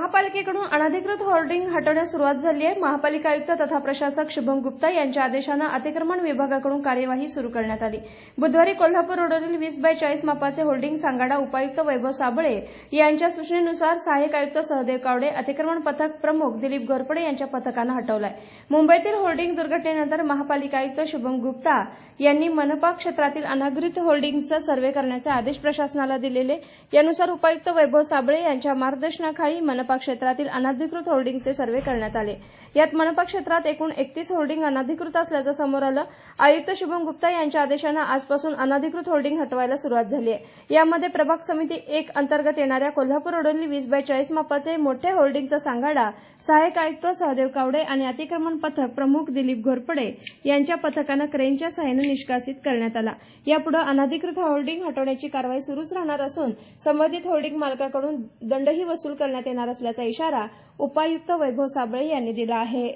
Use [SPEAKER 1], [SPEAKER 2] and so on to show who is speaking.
[SPEAKER 1] महापालिकेकडून अनधिकृत होर्डिंग हटवण्यास सुरुवात झाली आहे. महापालिका आयुक्त तथा प्रशासक शुभम गुप्ता यांच्या आदेशानं अतिक्रमण विभागाकडून कार्यवाही सुरू करण्यात आली. बुधवारी कोल्हापूर रोडवरील वीस बाय चाळीस मापाचे होर्डिंग सांगाडा उपायुक्त वैभव साबळे यांच्या सूचनेनुसार सहाय्यक आयुक्त सहदेव कावडे अतिक्रमण पथक प्रमुख दिलीप घोरपडे यांच्या पथकानं हटवलाय. मुंबईतील होर्डिंग दुर्घटनेनंतर महापालिका आयुक्त शुभम गुप्ता यांनी मनपा क्षेत्रातील अनधिकृत होर्डिंगचा सर्व्हे करण्याचे आदेश प्रशासनाला दिलेले. यानुसार उपायुक्त वैभव साबळे यांच्या मार्गदर्शनाखाली मनपा क्षेत्रातील अनधिकृत होर्डिंगचे सर्व्हे करण्यात आले. यात मनपा क्षेत्रात एकूण एकतीस होर्डिंग अनधिकृत असल्याचं समोर आलं. आयुक्त शुभम गुप्ता यांच्या आदेशानं आजपासून अनधिकृत होर्डिंग हटवायला सुरुवात झाली आहे यामध्ये प्रभाग समिती एक अंतर्गत येणाऱ्या कोल्हापूर रोडवरील वीस बाय चाळीस मापाचे मोठे होर्डिंगचा सांगाडा सहाय्यक आयुक्त सहदेव कावडे आणि अतिक्रमण पथक प्रमुख दिलीप घोरपडे यांच्या पथकानं क्रेनच्या सहाय्यानं निष्कासित करण्यात आला. यापुढे अनधिकृत होर्डिंग हटवण्याची कारवाई सुरूच राहणार असून संबंधित होर्डिंग मालकाकडून दंडही वसूल करण्यात येणार असल्याचा इशारा उपायुक्त वैभव साबळे यांनी दिला आहे.